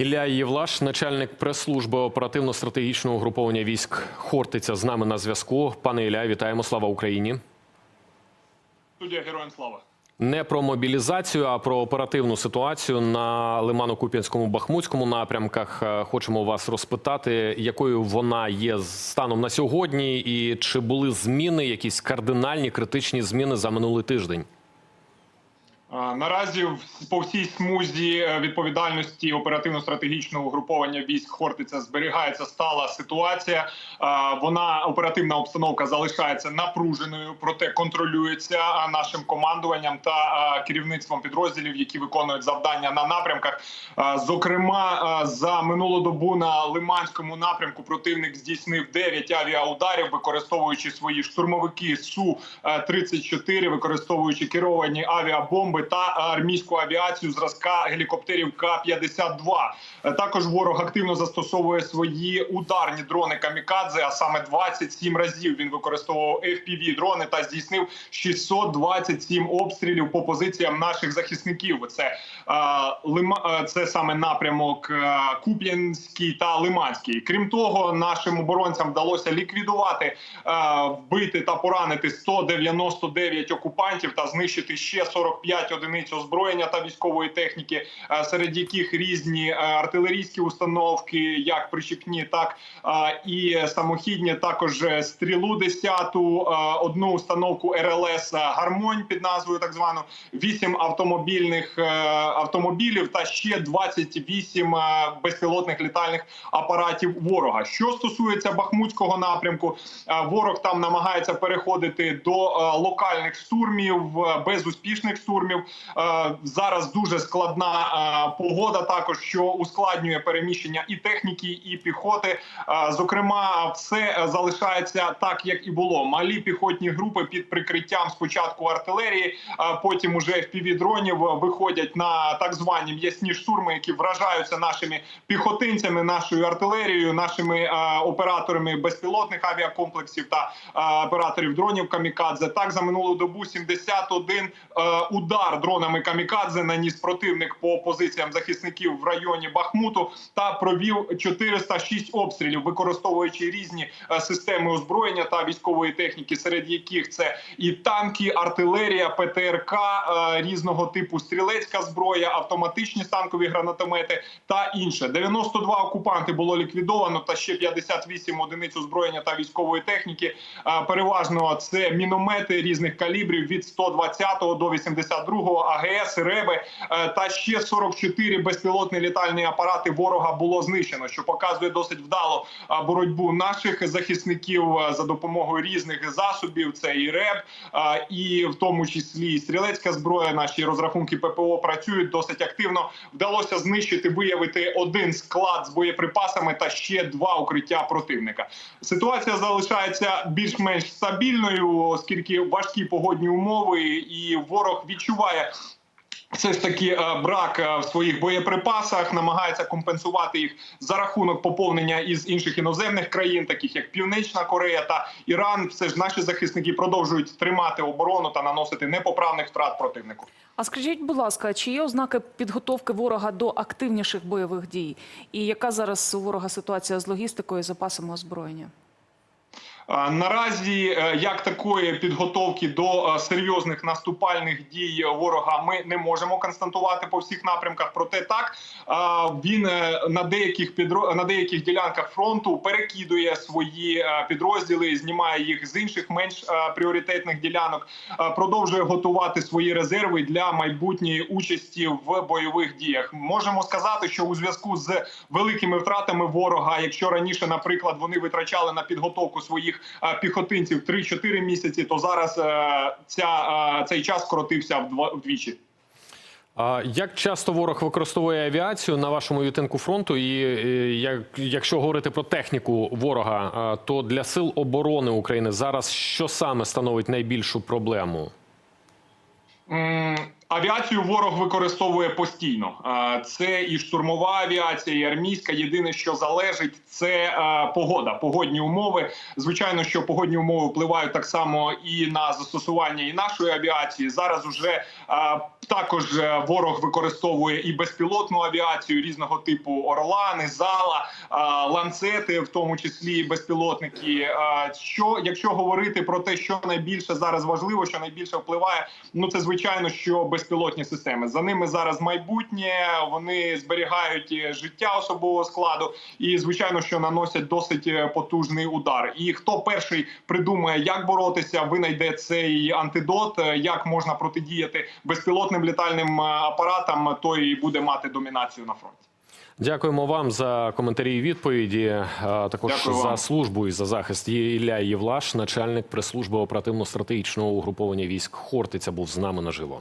Ілля Євлаш, начальник прес-служби оперативно-стратегічного угруповання військ Хортиця, з нами на зв'язку. Пане Ілля, вітаємо. Слава Україні. Студія Героям Слава. Не про мобілізацію, а про оперативну ситуацію на Лимано-Куп'янському Бахмутському напрямках. Е, Хочемо вас розпитати, якою вона є станом на сьогодні, і чи були зміни, якісь кардинальні критичні зміни за минулий тиждень? Наразі по всій смузі е, відповідальності оперативно-стратегічного угруповання військ Хортиця зберігається стала ситуація. Вона оперативна обстановка залишається напруженою, проте контролюється нашим командуванням та керівництвом підрозділів, які виконують завдання на напрямках. Зокрема, за минулу добу на Лиманському напрямку противник здійснив 9 авіаударів, використовуючи свої штурмовики су 34 використовуючи керовані авіабомби та армійську авіацію зразка гелікоптерів К-52. Е, Також ворог активно застосовує свої ударні дрони камікадзе. А саме 27 разів він використовував fpv дрони та здійснив 627 обстрілів по позиціям наших захисників. Це е, Лима, е, це саме напрямок Куп'янський та Лиманський. Крім того, нашим оборонцям вдалося ліквідувати, вбити та поранити 199 окупантів та знищити ще 45 одиниць озброєння та військової техніки, е, серед яких різні е, артилерійські установки, як причіпні, так е, і самохідні. Також стрілу 10 одну установку РЛС Гармонь під назвою так звану 8 автомобільних автомобілів та ще 28 е, безпілотних літальних апаратів ворога. Що стосується Бахмутського напрямку, ворог там намагається переходити до локальних штурмів, безуспішних штурмів. Е, Зараз дуже складна е, погода, також що ускладнює переміщення і техніки, і піхоти. Е, Зокрема, все залишається так, як і було. Малі піхотні групи під прикриттям спочатку артилерії, потім уже fpv дронів виходять на так звані м'ясні штурми, які вражаються нашими піхотинцями, нашою артилерією, нашими операторами безпілотних авіакомплексів та операторів дронів камікадзе. Так за минулу добу 71 е, удар дронами камікадзе наніс противник по позиціям захисників в районі Бахмуту та провів 406 обстрілів, використовуючи різні е, системи озброєння та військової техніки, серед яких це і танки, артилерія, ПТРК е, різного типу, стрілецька зброя, автоматичні станкові гранатомети та інше. 92 окупанти було ліквідовано, та ще 58 одиниць озброєння та військової техніки. Е, Переважно це міномети різних калібрів від 120 до 82 АГС, РЕБи е, та ще 44 безпілотні літальні апарати ворога було знищено, що показує досить вдало боротьбу наших захисників за допомогою різних засобів. Це і РЕБ, і в тому числі і стрілецька зброя. Наші розрахунки ППО працюють досить активно. Вдалося знищити, виявити один склад з боєприпасами та ще два укриття противника. Ситуація залишається більш-менш стабільною, оскільки важкі погодні умови, і ворог відчуває все ж таки е, брак е, в своїх боєприпасах, намагається компенсувати їх за рахунок поповнення із інших іноземних країн, таких як Північна Корея та Іран. Все ж наші захисники продовжують тримати оборону та наносити непоправних втрат противнику. А скажіть, будь ласка, чи є ознаки підготовки ворога до активніших бойових дій? І яка зараз у ворога ситуація з логістикою і запасами озброєння? Наразі е, як такої підготовки до е, серйозних наступальних дій ворога ми не можемо констатувати по всіх напрямках. Проте так він е, на деяких підро... на деяких ділянках фронту перекидує свої підрозділи, знімає їх з інших менш пріоритетних ділянок, продовжує готувати свої резерви для майбутньої участі в бойових діях. Можемо сказати, що у зв'язку з великими втратами ворога, якщо раніше, наприклад, вони витрачали на підготовку своїх піхотинців 3-4 місяці, то зараз е, ця е, цей час скоротився вдвічі. Як часто ворог використовує авіацію на вашому відтинку фронту? І е, як, якщо говорити про техніку ворога, то для сил оборони України зараз що саме становить найбільшу проблему? Авіацію ворог використовує постійно. Е, Це і штурмова авіація, і армійська. Єдине, що залежить, це е, погода, погодні умови. Звичайно, що погодні умови впливають так само і на застосування і нашої авіації. Зараз уже е, також ворог використовує і безпілотну авіацію різного типу орлани, зала, ланцети, в тому числі безпілотники. Що якщо говорити про те, що найбільше зараз важливо, що найбільше впливає, ну це звичайно, що безпілотні системи. За ними зараз майбутнє. Вони зберігають життя особового складу, і звичайно, що наносять досить е, потужний удар. І хто перший придумає, як боротися, винайде цей антидот, е, як можна протидіяти безпілотним літальним е, апаратам, той і буде мати домінацію на фронті. Дякуємо вам за коментарі і відповіді. а Також Дякую за вам. службу і за захист. Є Ілля Євлаш, начальник прес-служби оперативно-стратегічного угруповання військ Хортиця, був з нами наживо.